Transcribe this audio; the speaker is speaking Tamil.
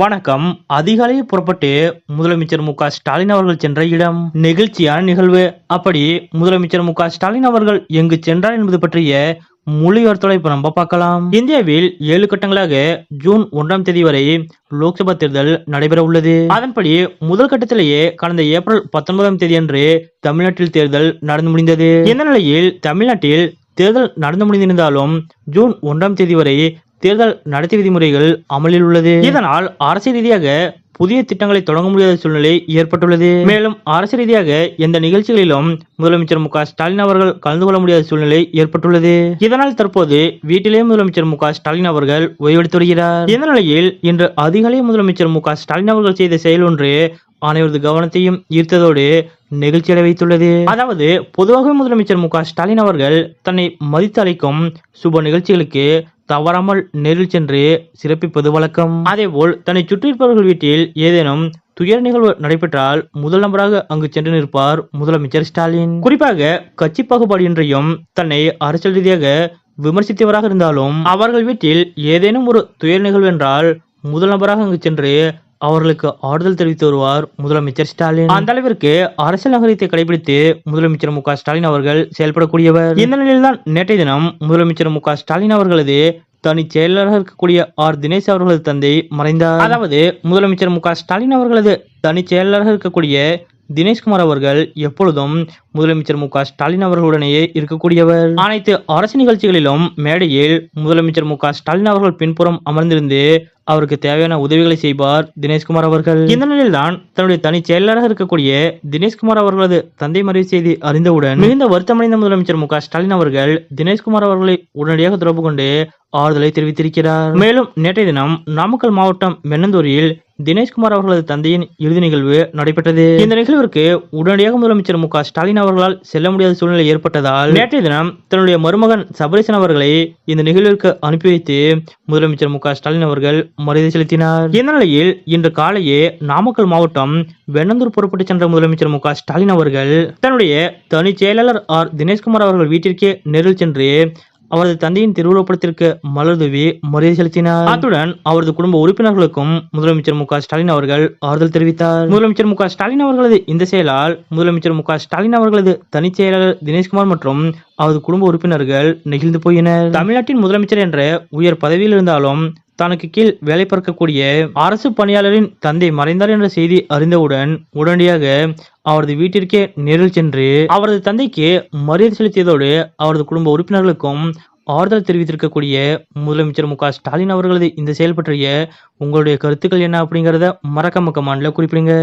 வணக்கம். அதிகாலையில் புறப்பட்டு முதலமைச்சர் மு ஸ்டாலின் அவர்கள் சென்ற இடம். நெகிழ்ச்சியான நிகழ்வு. அப்படி முதலமைச்சர் மு ஸ்டாலின் அவர்கள் எங்கு சென்றார் என்பது பற்றிய முழு விவரத்தோட இப்ப நம்ம பார்க்கலாம். இந்தியாவில் ஏழு கட்டங்களாக ஜூன் ஒன்றாம் தேதி வரை லோக்சபா தேர்தல் நடைபெற உள்ளது. அதன்படி முதல் கட்டத்திலேயே கடந்த ஏப்ரல் பத்தொன்பதாம் தேதி அன்று தமிழ்நாட்டில் தேர்தல் நடந்து முடிந்தது. இந்த நிலையில் தமிழ்நாட்டில் தேர்தல் நடந்து முடிந்திருந்தாலும் ஜூன் ஒன்றாம் தேதி வரை தேர்தல் நடத்தை விதிமுறைகள் அமலில் உள்ளது. இதனால் அரசு ரீதியாக புதிய திட்டங்களை தொடங்க முடியாத சூழ்நிலை ஏற்பட்டுள்ளது. மேலும் அரசு ரீதியாக எந்த நிகழ்ச்சிகளிலும் முதலமைச்சர் மு ஸ்டாலின் அவர்கள் கலந்து கொள்ள முடியாத சூழ்நிலை ஏற்பட்டுள்ளது. இதனால் தற்போது வீட்டிலே முதலமைச்சர் மு ஸ்டாலின் அவர்கள் ஓய்வெடுத்து வருகிறார். இந்த நிலையில் இன்று அதிகாலை முதலமைச்சர் மு ஸ்டாலின் அவர்கள் செய்த செயல் ஒன்று அனைவரது கவனத்தையும் ஈர்த்ததோடு நெகிழ்ச்சியடை வைத்துள்ளது. அதாவது பொதுவாக முதலமைச்சர் மு ஸ்டாலின் அவர்கள் தன்னை மதித்து அளிக்கும் சுப நிகழ்ச்சிகளுக்கு தவறாமல் நேரில் சென்று சிறப்பிப்பது வழக்கம். அதேபோல் தன்னை சுற்றியிருப்பவர்கள் வீட்டில் ஏதேனும் துயர் நிகழ்வு நடைபெற்றால் முதல் நபராக அங்கு சென்று நிற்பார் முதலமைச்சர் ஸ்டாலின். குறிப்பாக கட்சி பாகுபாடின்றையும் தன்னை அரசியல் ரீதியாக விமர்சித்தவராக இருந்தாலும் அவர்கள் வீட்டில் ஏதேனும் ஒரு துயர் நிகழ்வு என்றால் முதல் நபராக அங்கு சென்று அவர்களுக்கு ஆறுதல் தெரிவித்து வருவார் முதலமைச்சர் ஸ்டாலின். அந்த அளவிற்கு அரசியல் நகரத்தை கடைபிடித்து முதலமைச்சர் மு ஸ்டாலின் அவர்கள் செயல்படக்கூடியவர். இந்த நிலையில்தான் நேற்றைய தினம் முதலமைச்சர் மு ஸ்டாலின் அவர்களது தனி செயலராக இருக்கக்கூடிய ஆர். தினேஷ் அவர்களது தந்தை மறைந்தார். அதாவது முதலமைச்சர் மு ஸ்டாலின் அவர்களது தனி செயலராக இருக்கக்கூடிய தினேஷ்குமார் அவர்கள் எப்பொழுதும் முதலமைச்சர் மு ஸ்டாலின் அவர்களுடனேயே இருக்கக்கூடியவர். அனைத்து அரசு நிகழ்ச்சிகளிலும் மேடையில் முதலமைச்சர் மு ஸ்டாலின் அவர்கள் பின்புறம் அமர்ந்திருந்து அவருக்கு தேவையான உதவிகளை செய்வார் தினேஷ்குமார் அவர்கள். இந்த நிலையில்தான் தன்னுடைய தனி செயலாளராக இருக்கக்கூடிய தினேஷ்குமார் அவர்களது தந்தை மறைவு செய்தி அறிந்தவுடன் மிகுந்த வருத்தமடைந்த முதலமைச்சர் மு ஸ்டாலின் அவர்கள் தினேஷ்குமார் அவர்களை உடனடியாக தொடர்பு கொண்டு ஆறுதலை தெரிவித்திருக்கிறார். மேலும் நேற்றைய தினம் நாமக்கல் மாவட்டம் மென்னந்தூரில் தினேஷ்குமார் அவர்களது தந்தையின் இறுதி நிகழ்வு நடைபெற்றது. இந்த நிகழ்விற்கு உடனடியாக முதலமைச்சர் மு ஸ்டாலின் அவர்களால் செல்ல முடியாத சூழ்நிலை ஏற்பட்டதால் நேற்றைய தினம் தன்னுடைய மருமகன் சபரிசன் அவர்களை இந்த நிகழ்விற்கு அனுப்பி வைத்து முதலமைச்சர் மு ஸ்டாலின் அவர்கள் மரியாதை செலுத்தினார். இந்த நிலையில் இன்று காலையே நாமக்கல் மாவட்டம் வெண்ணந்தூர் புறப்பட்டு சென்ற முதலமைச்சர் மு ஸ்டாலின் அவர்கள் தன்னுடைய தனி செயலாளர் ஆர் தினேஷ்குமார் அவர்கள் வீட்டிற்கே நேரில் சென்று அவரது தந்தையின் திருவுருவப்படத்திற்கு மலர் தூவி மரியாதை செலுத்தினார். அத்துடன் அவரது குடும்ப உறுப்பினர்களுக்கும் முதலமைச்சர் மு ஸ்டாலின் அவர்கள் ஆறுதல் தெரிவித்தார். முதலமைச்சர் மு ஸ்டாலின் அவர்களது இந்த செயலால் முதலமைச்சர் மு ஸ்டாலின் அவர்களது தனிச் செயலாளர் தினேஷ்குமார் மற்றும் அவரது குடும்ப உறுப்பினர்கள் நெகிழ்ந்து போயினர். தமிழ்நாட்டின் முதலமைச்சர் என்ற உயர் பதவியில் இருந்தாலும் தனக்கு கீழ் வேலை பார்க்கக்கூடிய அரசு பணியாளரின் தந்தை மறைந்தார் என்ற செய்தி அறிந்தவுடன் உடனடியாக அவரது வீட்டிற்கே நேரில் சென்று அவரது தந்தைக்கு மரியாதை செலுத்தியதோடு அவரது குடும்ப உறுப்பினர்களுக்கும் ஆறுதல் தெரிவித்திருக்கக்கூடிய முதலமைச்சர் மு க ஸ்டாலின் அவர்களது இந்த செயல் பற்றிய உங்களுடைய கருத்துக்கள் என்ன அப்படிங்கிறத மறக்காம மாநில குறிப்பிடுங்க.